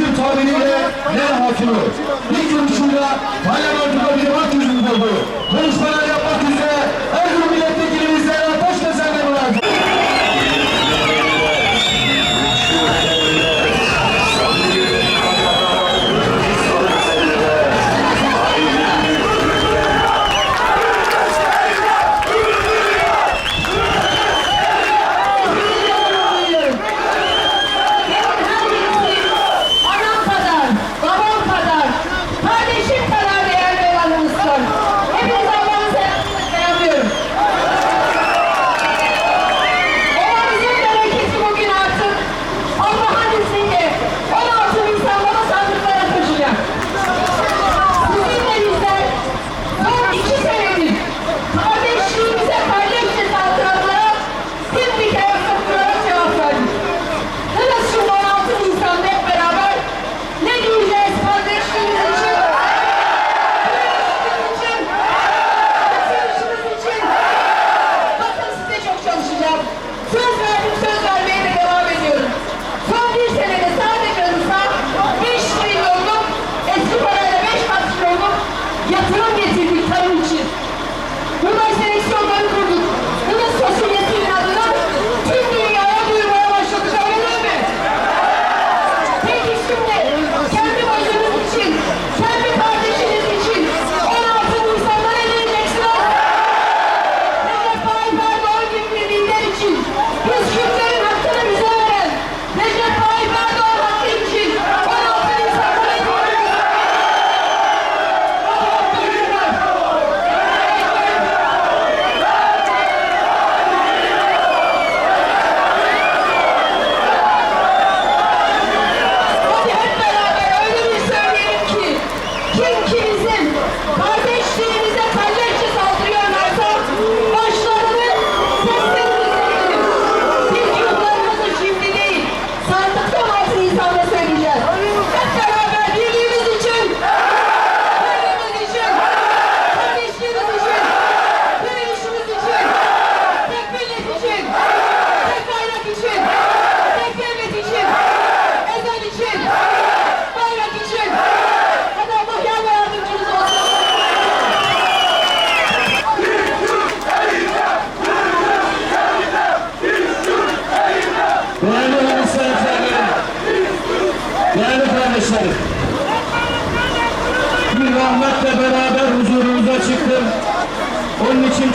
Bizim tabiriyle ne hakimi. İlk duruşuyla parlamentoda bir hak yüzünü buldu. Konuşmalar yapmak üzere Erzurum milletvekilimizle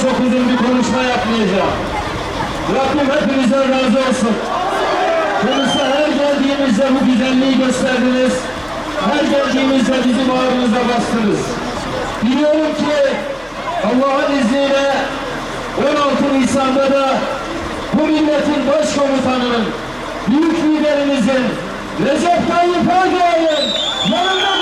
çok uzun bir konuşma yapmayacağım. Rabbim hepinizden razı olsun. Kılıç'a her geldiğimizde bu güzelliği gösterdiniz. Her geldiğimizde bizim ağrımıza bastınız. Biliyorum ki Allah'ın izniyle 16 Nisan'da da bu milletin başkomutanının, büyük liderimizin Recep Tayyip Erdoğan'ın yanında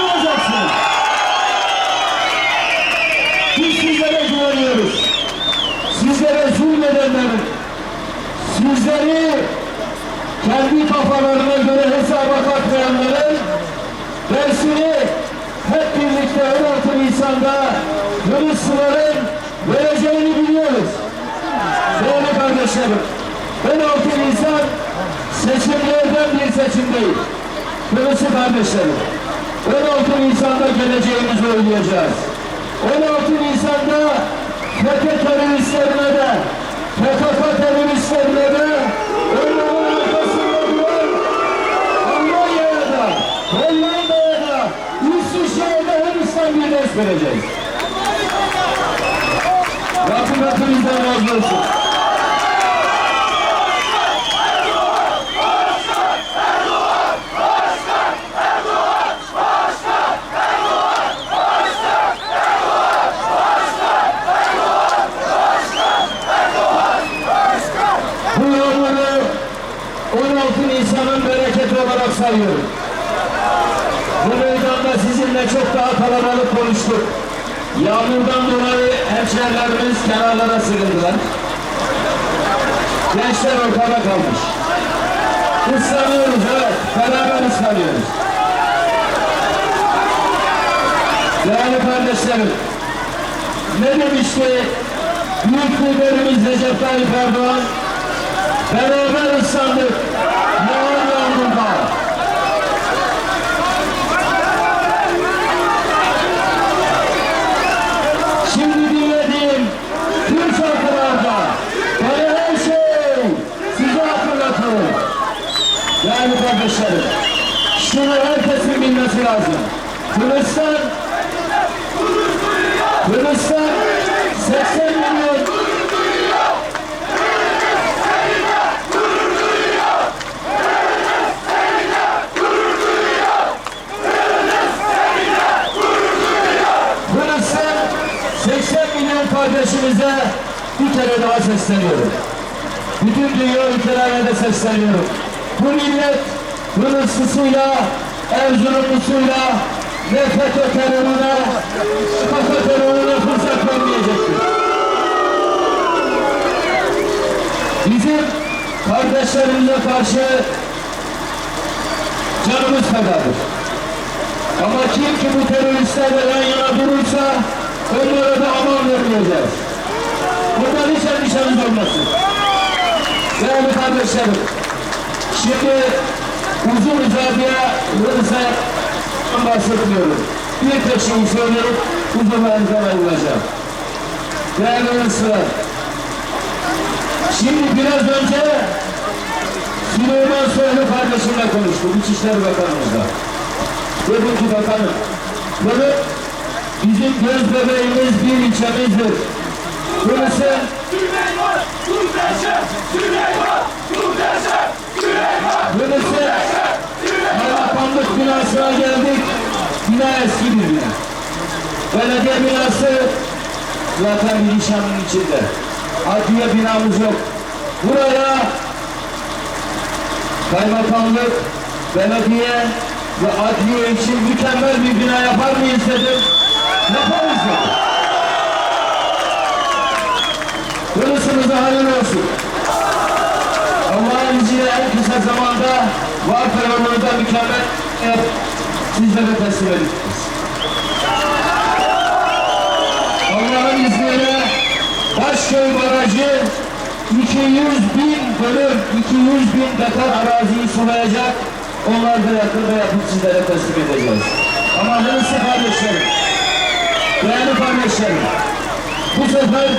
Sizlere zulmedenlerin, sizleri kendi kafalarına göre hesaba katmayanların dersini hep birlikte 16 Nisan'da Hristiyanların vereceğini biliyoruz. Değerli kardeşlerim, 16 Nisan seçimlerden bir seçim değil. Kırmızı kardeşlerim, 16 Nisan'da geleceğimizi oynayacağız. 16 Nisan'da FETÖ teröristlerine de, PKK teröristlerine onların arkasında duran Almanya'ya da, Hollanda'ya da, İsviçre'ye de bir ders vereceğiz. Rabbim hepinizden razı olsun. Sayıyorum. Bu meydanda sizinle çok daha kalabalık konuştuk. Yağmurdan dolayı hemşehrilerimiz kenarlara sığındılar. Gençler ortada kalmış. Islanıyoruz evet, beraber ıslanıyoruz. Değerli kardeşlerim, ne demişti büyük liderimiz Recep Tayyip Erdoğan? Beraber ıslandık. Kıbrıs'tan, Kıbrıs'tan 80 milyon Kıbrıs'tan 80 milyon kardeşimize bir kere daha sesleniyorum. Bütün dünya ülkelerine de sesleniyorum. Bu millet Kıbrıslısıyla, Erzurumlusuyla ne FETÖ terörüne, kafa terörüne fırsat vermeyecektir. Bizim kardeşlerimize karşı canımız fedadır. Ama kim ki bu teröristlerle yan yana durursa onlara da aman vermeyeceğiz. Bundan hiç endişeniz olmasın. Değerli kardeşlerim, şimdi uzun uzadıya Hırsa bahsetmiyorum. Bir tek şeyi söyleyip uzun benzeme olacağım. Değerli Hırsalar, şimdi biraz önce Süleyman Soylu kardeşimle konuştum, İçişleri Bakanımızla. Dedim ki bakanım, bunu bizim göz bebeğimiz bir ilçemizdir. Burası Süleyman! Muhteşem! Süleyman! Muhteşem! Süleyman! Burası Kaymakamlık binasına geldik. Bina eski bir bina. Belediye binası zaten bir nişanın içinde. Adliye binamız yok. Buraya kaymakamlık, belediye ve adliye için mükemmel bir bina yapar mıyız dedim. Yaparız dedim. Burasınıza hayırlı olsun. Allah'ın izniyle en kısa zamanda var da mükemmel sizlere teslim edeceğiz. Allah'ın izniyle Başköy Barajı 200 bin bölüm, 200 bin dekar araziyi sulayacak. Onlar da yakında yapıp sizlere teslim edeceğiz. Ama hırsı kardeşlerim, değerli kardeşlerim, bu sefer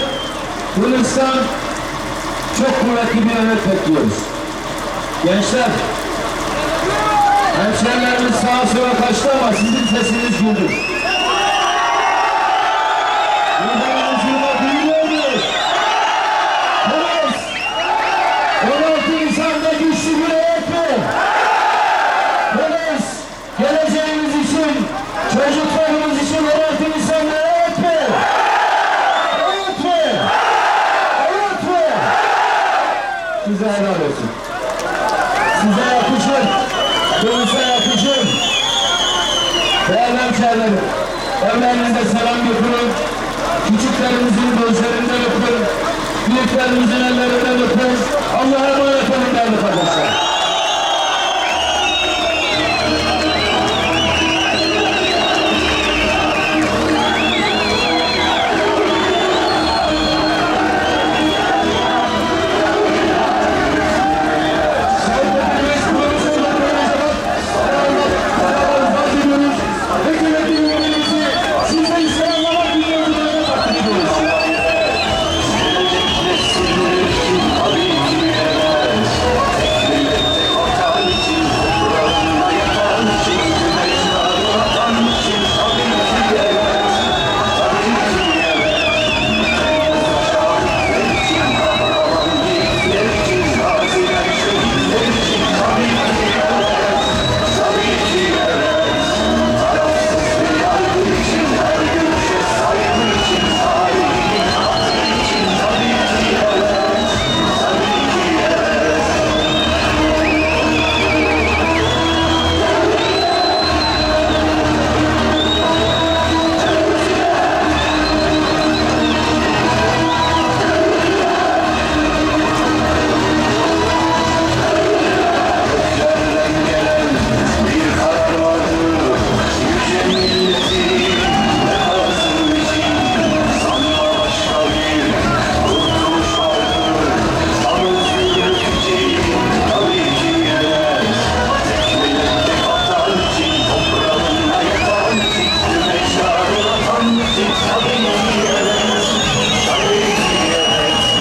Hırıstan çok kuvvetli bir emek bekliyoruz. Gençler, hemşehrilerimiz sağa sola kaçtı ama sizin sesiniz güldü. Hemşehrilerim, evlerinize selam götürün. Küçüklerimizin gözlerinden öpün. Büyüklerimizin ellerinden öpün. Allah'a emanet olun değerli kardeşler.